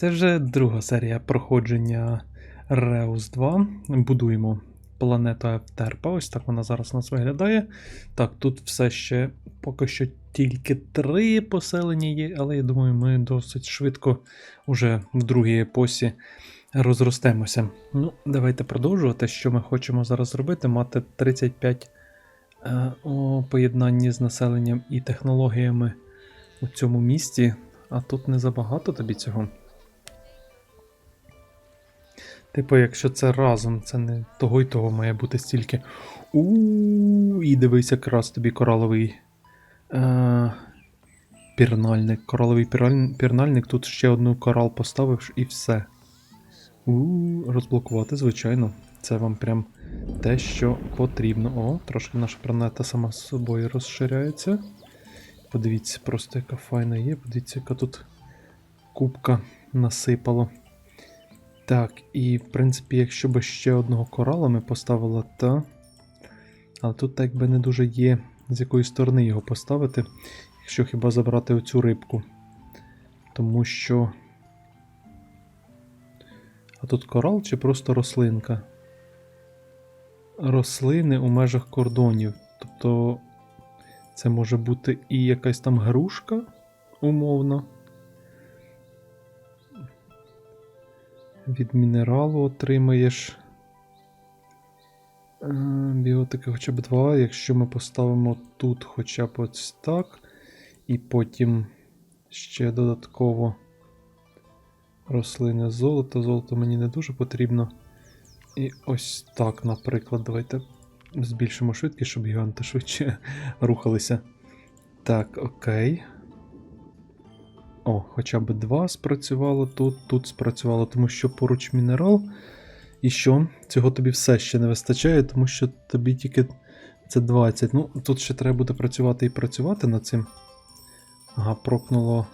Це вже друга серія проходження Reus 2. Будуємо планету Евтерпа. Ось так вона зараз у нас виглядає. Так, тут все ще поки що тільки три поселення є, але я думаю, ми досить швидко уже в другій епосі розростемося. Ну, давайте продовжувати. Що ми хочемо зараз зробити? Мати 35 е, у з населенням і технологіями у цьому місті. А тут не забагато тобі цього. Типу, якщо це разом, це не того й того має бути стільки. у і дивись, якраз тобі кораловий е, пірнальник. Кораловий піраль- пірнальник, тут ще одну корал поставив і все. у розблокувати, звичайно. Це вам прям те, що потрібно. О, трошки наша планета сама з собою розширяється. Подивіться, просто яка файна є. Подивіться, яка тут кубка насипало. Так, і в принципі, якщо б ще одного корала ми поставили, то. Але тут так би не дуже є, з якої сторони його поставити, якщо хіба забрати оцю рибку. Тому що. А тут корал чи просто рослинка? Рослини у межах кордонів. Тобто це може бути і якась там грушка, умовно. Від мінералу отримаєш. е, Біотики хоча б два. Якщо ми поставимо тут хоча б ось так. І потім ще додатково рослини золота. Золото мені не дуже потрібно. І ось так, наприклад, давайте збільшимо швидкість, щоб гіганти швидше рухалися. Так, окей. О, хоча б два спрацювало тут, тут спрацювало, тому що поруч мінерал. І що? Цього тобі все ще не вистачає, тому що тобі тільки це 20. Ну, тут ще треба буде працювати і працювати над цим. Ага, прокнуло.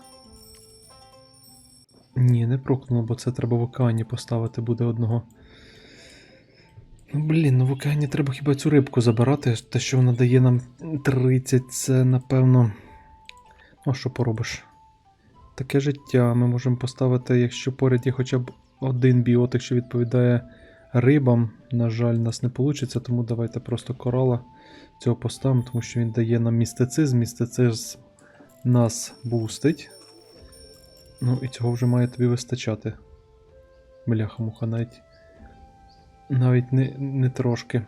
Ні, не прокнуло, бо це треба в океані поставити буде одного. Ну, блін, ну в океані треба хіба цю рибку забирати. Те, що вона дає нам 30, це напевно. Ну, що поробиш? Таке життя. Ми можемо поставити, якщо поряд є хоча б один біотик, що відповідає рибам. На жаль, нас не вийде, тому давайте просто корала цього поставимо, тому що він дає нам містицизм. Містицизм нас бустить. Ну і цього вже має тобі вистачати. Бляха-муха, навіть. Навіть не, не трошки.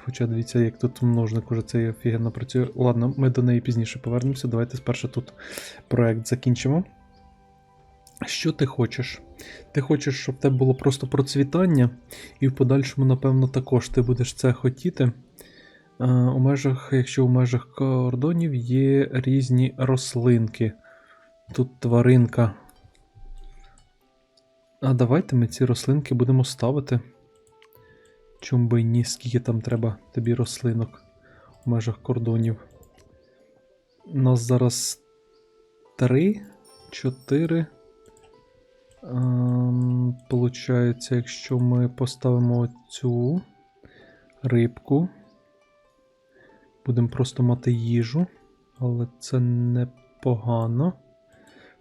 Хоча дивіться, як тут множник уже цей офігенно працює. Ладно, ми до неї пізніше повернемося. Давайте спершу тут проект закінчимо. Що ти хочеш? Ти хочеш, щоб тебе було просто процвітання, і в подальшому, напевно, також ти будеш це хотіти. Е, у межах, якщо у межах кордонів є різні рослинки. Тут тваринка. А давайте ми ці рослинки будемо ставити. Чому би ні, скільки там треба тобі рослинок у межах кордонів. У нас зараз 3, 4. Ем, Получається, якщо ми поставимо цю рибку, будемо просто мати їжу, але це непогано.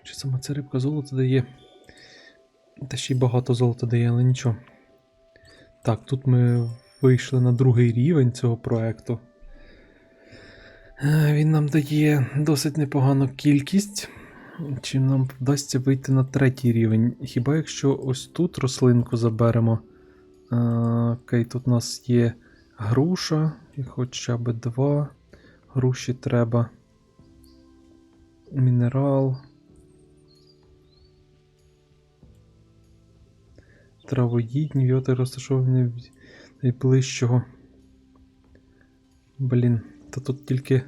Чи саме ця рибка золото дає? Та ще й багато золота дає, але нічого. Так, тут ми вийшли на другий рівень цього проекту. Е, Він нам дає досить непогану кількість. Чи нам вдасться вийти на третій рівень? Хіба якщо ось тут рослинку заберемо? Е, Окей, тут у нас є груша, і хоча б два. Груші треба. Мінерал. Травоїдні віоти розташовані в найближчого. Блін, та тут тільки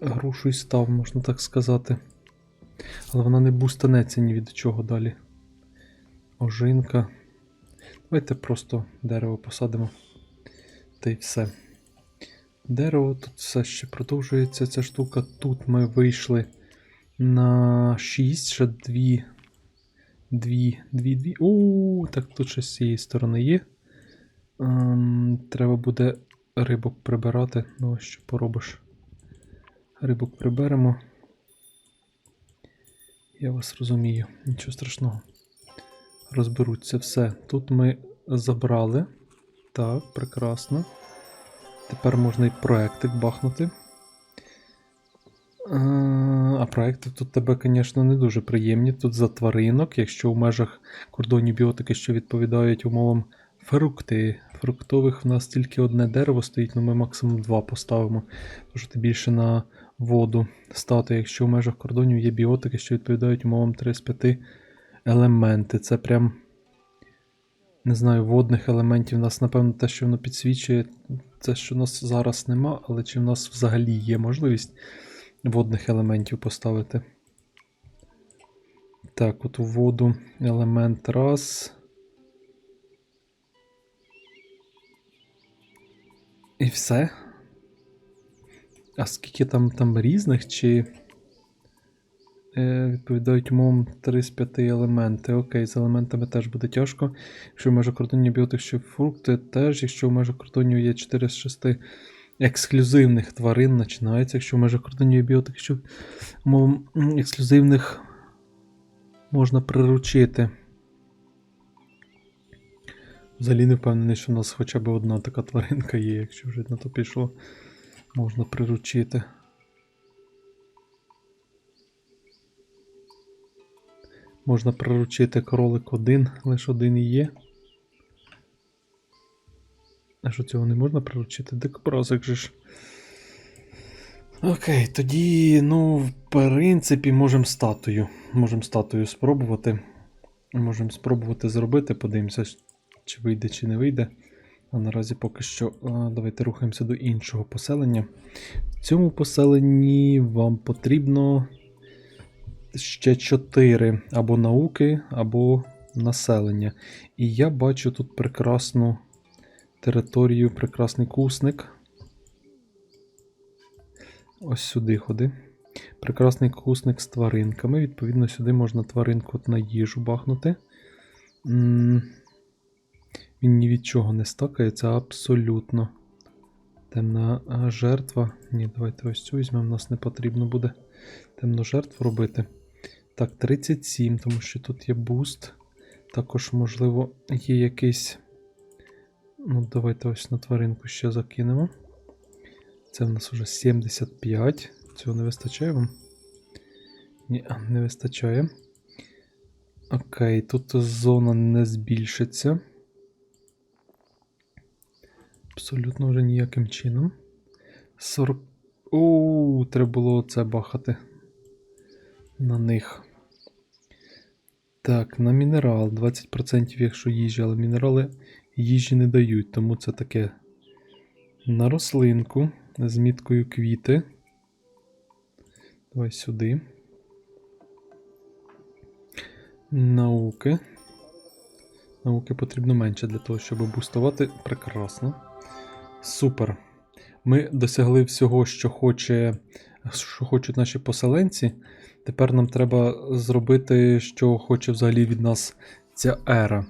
грушу і став, можна так сказати. Але вона не бустанеться ні від чого далі. Ожинка. Давайте просто дерево посадимо. Та й все. Дерево тут все ще продовжується ця штука. Тут ми вийшли на 6, ще 2. Дві, дві, дві. О, так тут ще з цієї сторони є. Ем, треба буде рибок прибирати. Ну, що поробиш? Рибок приберемо. Я вас розумію, нічого страшного. Розберуться все. Тут ми забрали. Так, прекрасно. Тепер можна і проектик бахнути. Е, А проекти тут тебе, звісно, не дуже приємні. Тут за тваринок, якщо в межах кордонів біотики, що відповідають умовам фрукти. Фруктових в нас тільки одне дерево стоїть, ну ми максимум два поставимо. Що ти більше на воду стати, якщо в межах кордонів є біотики, що відповідають умовам 3 з 5 елементи. Це прям. Не знаю, водних елементів. У нас, напевно, те, що воно підсвічує, це, що в нас зараз нема, але чи в нас взагалі є можливість водних елементів поставити. Так, от у воду елемент раз. І все. А скільки там там різних, чи е, відповідають умовам 3 з 5 елементи. Окей, з елементами теж буде тяжко. Якщо в межах кордонів біотих ще фрукти, теж, якщо в межах кордонів є 4 з 6 ексклюзивних тварин, починається. Якщо в межах кордонів є біотих, що умовам ексклюзивних можна приручити. Взагалі не впевнений, що в нас хоча б одна така тваринка є, якщо вже на то пішло, можна приручити. Можна приручити кролик один, лише один і є. А що цього не можна приручити? Дикобразик же ж. Окей, тоді, ну, в принципі, можемо статую. Можемо статую спробувати. Можемо спробувати зробити, подивимося, чи вийде, чи не вийде. А наразі поки що давайте рухаємося до іншого поселення. В цьому поселенні вам потрібно ще 4 або науки, або населення. І я бачу тут прекрасну територію, прекрасний кусник. Ось сюди ходи. Прекрасний кусник з тваринками. Відповідно, сюди можна тваринку на їжу бахнути. Він ні від чого не стакається абсолютно. Темна жертва. Ні, давайте ось цю візьмемо, нас не потрібно буде темну жертву робити. Так, 37, тому що тут є буст. Також, можливо, є якийсь. Ну, давайте ось на тваринку ще закинемо. Це в нас уже 75. Цього не вистачає вам? Ні, не вистачає. Окей, тут зона не збільшиться. Абсолютно вже ніяким чином. 40. Оу, треба було це бахати. На них. Так, на мінерал 20%, якщо їжі, але мінерали їжі не дають, тому це таке на рослинку з міткою квіти. Давай сюди. Науки. Науки потрібно менше для того, щоб бустувати. Прекрасно. Супер. Ми досягли всього, що хоче, що хочуть наші поселенці. Тепер нам треба зробити, що хоче взагалі від нас ця ера.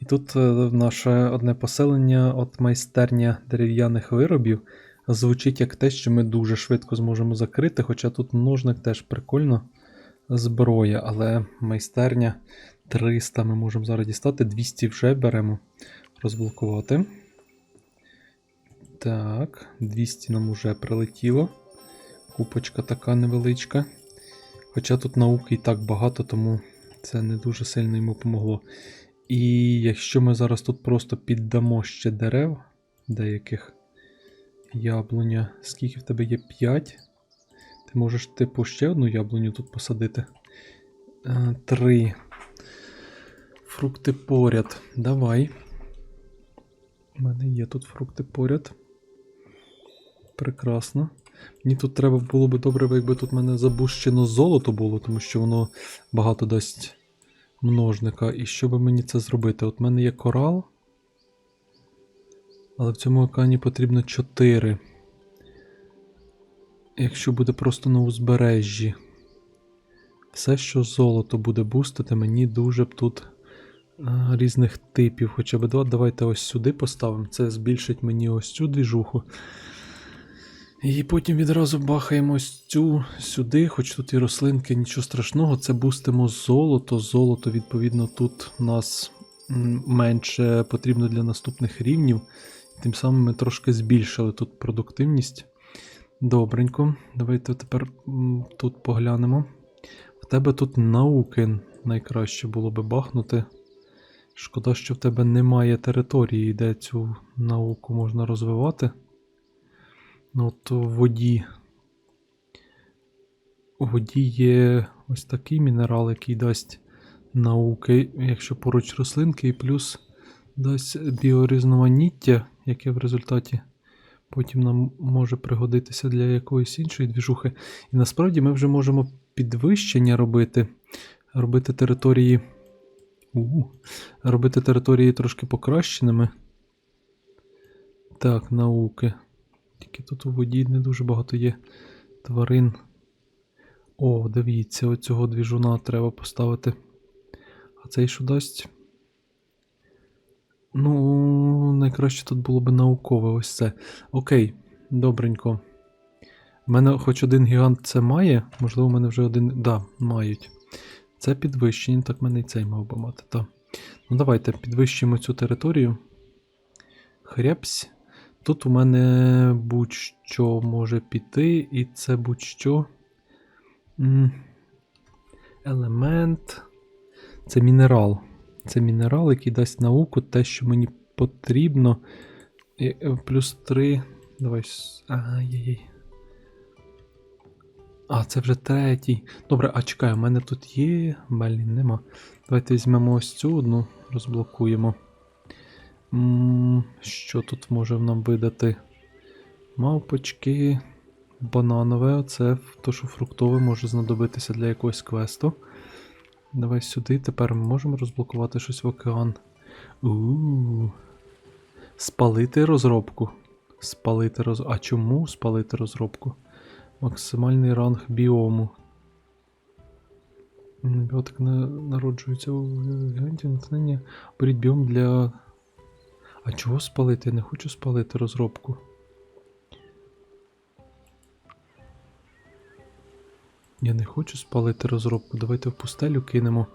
І тут е, наше одне поселення, от майстерня дерев'яних виробів, звучить як те, що ми дуже швидко зможемо закрити, хоча тут множник теж прикольно. Зброя, але майстерня 300 ми можемо зараз дістати, 200 вже беремо. Розблокувати. Так, 200 нам уже прилетіло. Купочка така невеличка. Хоча тут науки і так багато, тому це не дуже сильно йому помогло. І якщо ми зараз тут просто піддамо ще дерев деяких яблуня, скільки в тебе є 5? Ти можеш, типу, ще одну яблуню тут посадити. Е, Три. Фрукти поряд. Давай. У мене є тут фрукти поряд. Прекрасно. Мені тут треба було би добре, якби тут в мене забущено золото було, тому що воно багато дасть множника. І що би мені це зробити? От в мене є корал. Але в цьому океані потрібно 4. Якщо буде просто на узбережжі. Все, що золото буде бустити, мені дуже б тут а, різних типів. Хоча б два. Давайте ось сюди поставимо. Це збільшить мені ось цю двіжуху. І потім відразу бахаємо цю сюди, хоч тут і рослинки, нічого страшного. Це бустимо золото. Золото, відповідно, тут у нас менше потрібно для наступних рівнів. Тим самим ми трошки збільшили тут продуктивність. Добренько. Давайте тепер тут поглянемо. В тебе тут науки найкраще було би бахнути. Шкода, що в тебе немає території, де цю науку можна розвивати. Ну, от у воді. У воді є ось такий мінерал, який дасть науки, якщо поруч рослинки, і плюс дасть біорізноманіття, яке в результаті потім нам може пригодитися для якоїсь іншої двіжухи. І насправді ми вже можемо підвищення робити, робити території. У, робити території трошки покращеними. Так, науки. Тільки тут у воді не дуже багато є тварин. О, дивіться, оцього двіжуна треба поставити. А цей що дасть? Ну, найкраще тут було б наукове ось це. Окей, добренько. У мене хоч один гігант це має, можливо, у мене вже один. Да, мають. Це підвищення, так в мене і цей мав би мати. Та. Ну, давайте підвищимо цю територію. Хряпсь. Тут у мене будь-що може піти, і це будь-що. Елемент. Це мінерал. Це мінерал, який дасть науку те, що мені потрібно. Е, плюс 3. Давай. Ай-яй-яй. А, це вже третій. Добре, а чекай, у мене тут є. Блін, нема. Давайте візьмемо ось цю одну, розблокуємо. Що тут може нам видати? Мавпочки. Бананове, це то, що фруктове може знадобитися для якогось квесту. Давай сюди. Тепер ми можемо розблокувати щось в океан. у Спалити розробку. Спалити роз... А чому спалити розробку? Максимальний ранг біому. Біотик на... народжується у гіганті натхнення. Беріть біом для. А чого спалити? Я не хочу спалити розробку. Я не хочу спалити розробку. Давайте в пустелю кинемо.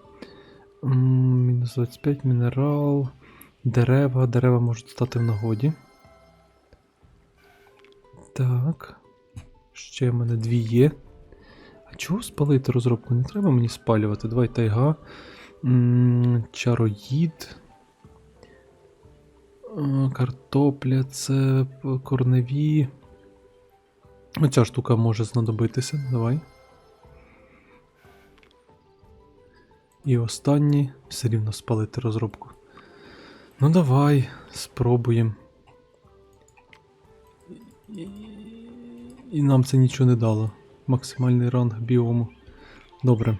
Мінус 25 мінерал. Дерева. Дерева можуть стати в нагоді. Так. Ще в мене дві є. А чого спалити розробку? Не треба мені спалювати. Давай тайга. Чароїд. Е, Картопля, це корневі. Оця штука може знадобитися. Давай. І останній все рівно спалити розробку. Ну давай, спробуємо. І нам це нічого не дало. Максимальний ранг біому. Добре.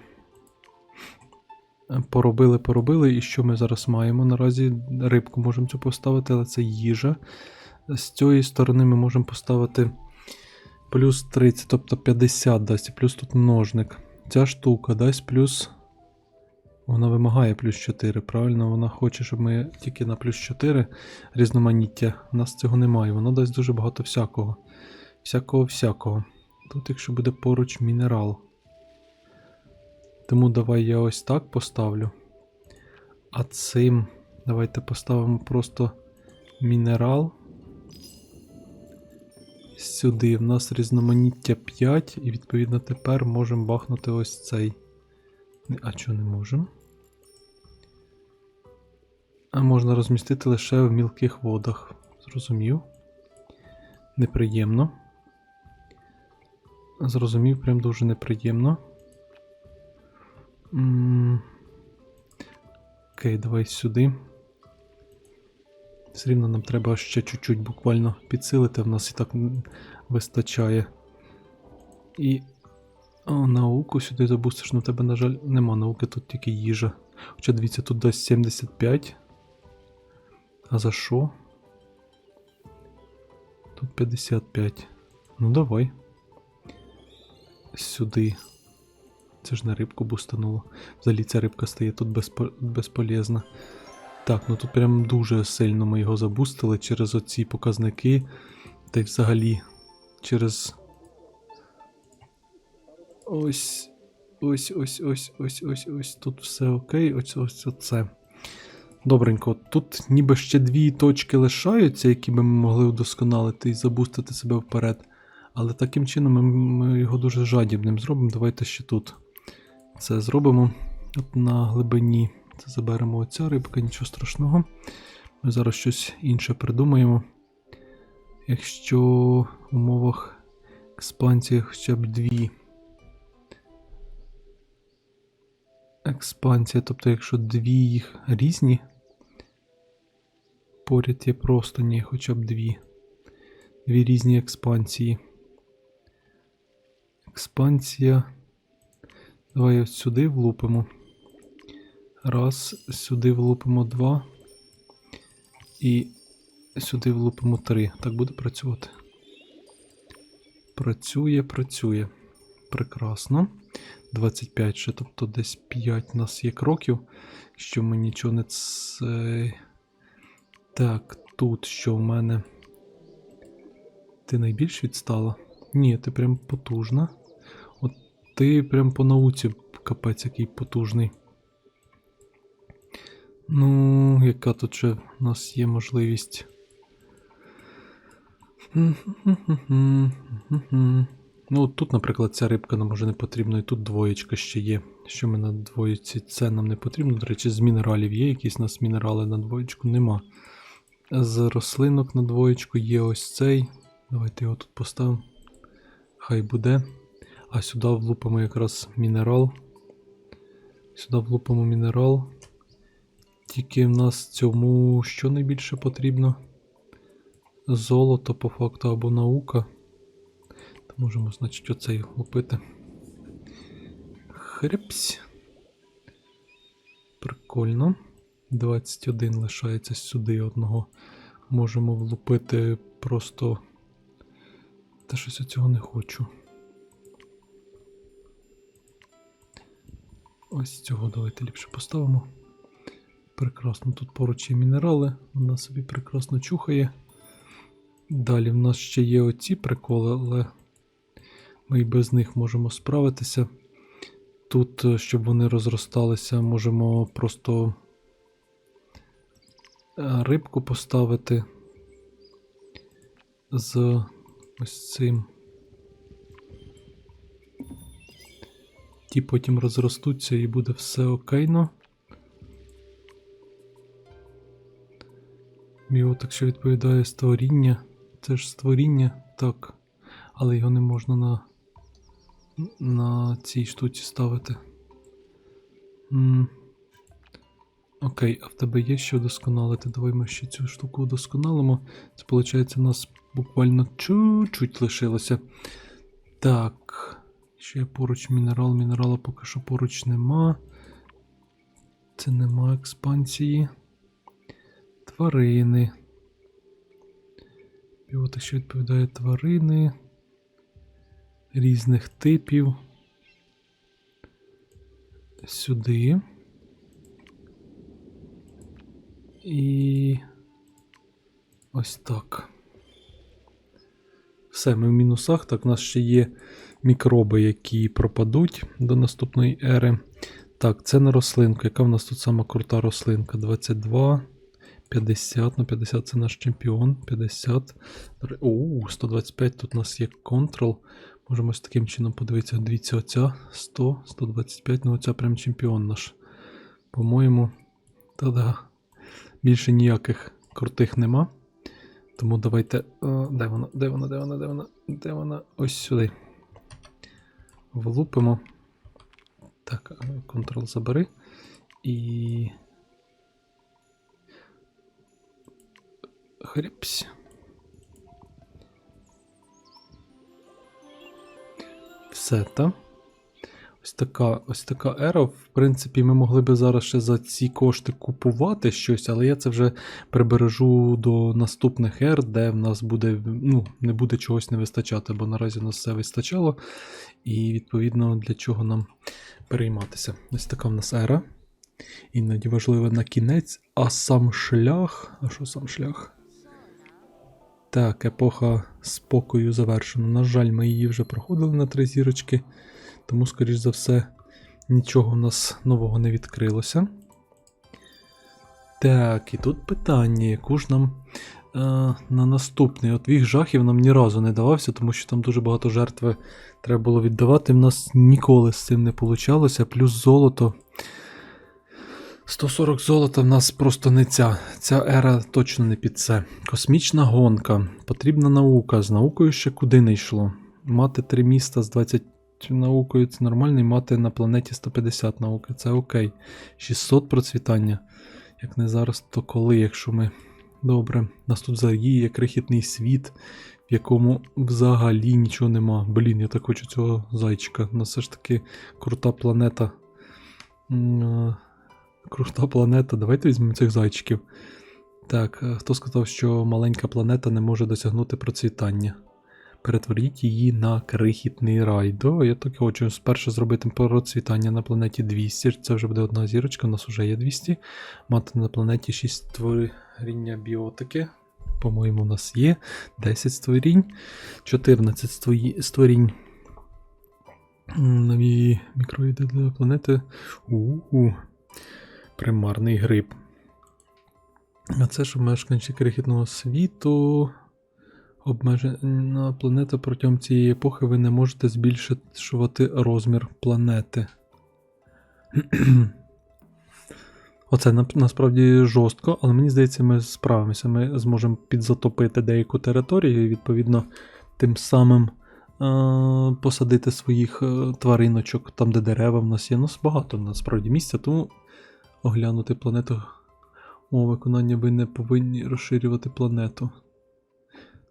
Поробили, поробили. І що ми зараз маємо? Наразі рибку можемо цю поставити, але це їжа. З цієї сторони ми можемо поставити плюс 30, тобто 50 дасть, і плюс тут множник. Ця штука дасть плюс. Вона вимагає плюс 4, правильно? Вона хоче, щоб ми тільки на плюс 4 різноманіття. У нас цього немає. Воно дасть дуже багато всякого. Всякого всякого. Тут, якщо буде поруч мінерал. Тому давай я ось так поставлю. А цим давайте поставимо просто мінерал. Сюди в нас різноманіття 5, і відповідно тепер можемо бахнути ось цей. А чого не можемо? А можна розмістити лише в мілких водах. Зрозумів. Неприємно. Зрозумів, прям дуже неприємно. Окей, давай сюди. Все рівно нам треба ще чуть-чуть буквально підсилити, в нас і так вистачає. І о, науку сюди забустиш, ну в тебе, на жаль, нема науки, тут тільки їжа. Хоча дивіться, тут дасть 75. А за що? Тут 55. Ну давай. Сюди. Це ж на рибку бустануло. Взагалі ця рибка стає тут безпо... безполезна. Так, ну тут прям дуже сильно ми його забустили через оці показники. Та й взагалі через. Ось. Ось, ось, ось, ось, ось, ось. Тут все окей. Ось ось оце. Добренько. Тут ніби ще дві точки лишаються, які би ми могли удосконалити і забустити себе вперед. Але таким чином ми, ми його дуже жадібним зробимо. Давайте ще тут. Це зробимо от на глибині. Це заберемо оця рибка, нічого страшного. Ми зараз щось інше придумаємо. Якщо в умовах експансії хоча б дві. Експансія, тобто, якщо дві їх різні, поряд є просто ні, хоча б дві. Дві різні експансії. Експансія. Давай ось сюди влупимо. Раз, сюди влупимо два. І сюди влупимо три. Так буде працювати. Працює, працює. Прекрасно. 25 ще, тобто десь 5 у нас є кроків. Що ми нічого не це. Так, тут що в мене. Ти найбільш відстала? Ні, ти прям потужна. Ти прям по науці капець який потужний. Ну, яка тут ще в нас є можливість. Ну, от тут, наприклад, ця рибка нам уже не потрібна, і тут двоєчка ще є. Що ми на двоєці? Це нам не потрібно. До речі, з мінералів є якісь у нас мінерали на двоєчку? Нема. З рослинок на двоєчку є ось цей. Давайте його тут поставимо. Хай буде. А сюди влупимо якраз мінерал. Сюди влупимо мінерал. Тільки в нас цьому що найбільше потрібно? Золото, по факту, або наука. То можемо, значить, оцей лупити. Хрепсь. Прикольно. 21 лишається сюди одного. Можемо влупити просто. Та щось я цього не хочу. Ось цього давайте ліпше поставимо. Прекрасно, тут поруч є мінерали, вона собі прекрасно чухає. Далі в нас ще є оці приколи, але ми і без них можемо справитися. Тут, е, щоб вони розросталися, можемо просто е, рибку поставити з ось цим. Ті потім розростуться і буде все окейно. Біотик, що відповідає створіння. Це ж створіння, так. Але його не можна на на цій штуці ставити. М Окей, а в тебе є що вдосконалити? Давай ми ще цю штуку вдосконалимо. Це виходить, у нас буквально чуть-чуть лишилося. Так. Ще є поруч мінерал. Мінерала поки що поруч нема. Це нема експансії. Тварини. Біотик, що відповідає тварини різних типів. Сюди. І ось так. Все, ми в мінусах. Так, у нас ще є мікроби, які пропадуть до наступної ери. Так, це на рослинку. Яка в нас тут сама крута рослинка? 22. 50 на 50 це наш чемпіон. 50. Оу, 125. Тут у нас є контрол. Можемо ось таким чином подивитися. Дивіться, оця 100, 125. Ну, оця прям чемпіон наш. По-моєму. Та-да. Більше ніяких крутих нема. Тому давайте. О, де вона? Де вона? Де вона? Де вона? Де вона? Ось сюди. Влупимо. Так, контрол забери. І. Хріпсь. Все, та? Ось така ось така ера. В принципі, ми могли би зараз ще за ці кошти купувати щось, але я це вже прибережу до наступних ер, де в нас буде, ну, не буде чогось не вистачати, бо наразі у нас все вистачало. І відповідно для чого нам перейматися. Ось така в нас ера. Іноді важливо на кінець, а сам шлях. А що сам шлях? Так, епоха спокою завершена. На жаль, ми її вже проходили на три зірочки, тому, скоріш за все, нічого в нас нового не відкрилося. Так, і тут питання, яку ж нам е, на наступний. От віг жахів нам ні разу не давався, тому що там дуже багато жертви треба було віддавати. В нас ніколи з цим не вийшло. Плюс золото. 140 золота в нас просто не ця. Ця ера точно не під це. Космічна гонка. Потрібна наука. З наукою ще куди не йшло. Мати три міста з 20 наукою це нормально, і мати на планеті 150 науки. Це окей. 600 процвітання. Як не зараз, то коли, якщо ми. Добре, нас тут взагалі є крихітний світ, в якому взагалі нічого нема. Блін, я так хочу цього зайчика. У нас все ж таки крута планета. Крута планета. Давайте візьмемо цих зайчиків. Так, е, хто сказав, що маленька планета не може досягнути процвітання? Перетворіть її на крихітний рай. До, я так хочу спершу зробити процвітання на планеті 200. Це вже буде одна зірочка, у нас вже є 200. Мати на планеті 6 створіння біотики. По-моєму, у нас є 10 створінь, 14 ствої- створінь. Нові мікроїди для планети. У-у-у. Примарний гриб. А це ж мешканці крихітного світу. Обмежена планета протягом цієї епохи ви не можете збільшувати розмір планети. Оце на- насправді жорстко, але мені здається, ми справимося. Ми зможемо підзатопити деяку територію і, відповідно, тим самим е- посадити своїх е, твариночок там, де дерева в нас є. Нас багато насправді місця, тому оглянути планету. О, виконання ви не повинні розширювати планету.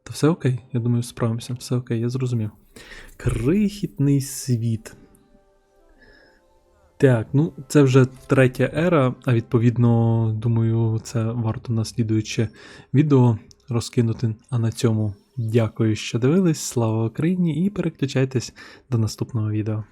Та все окей, я думаю, справимося. Все окей, я зрозумів. Крихітний світ. Так, ну це вже третя ера, а відповідно, думаю, це варто наслідуюче відео розкинути. А на цьому дякую, що дивились. Слава Україні! І переключайтесь до наступного відео.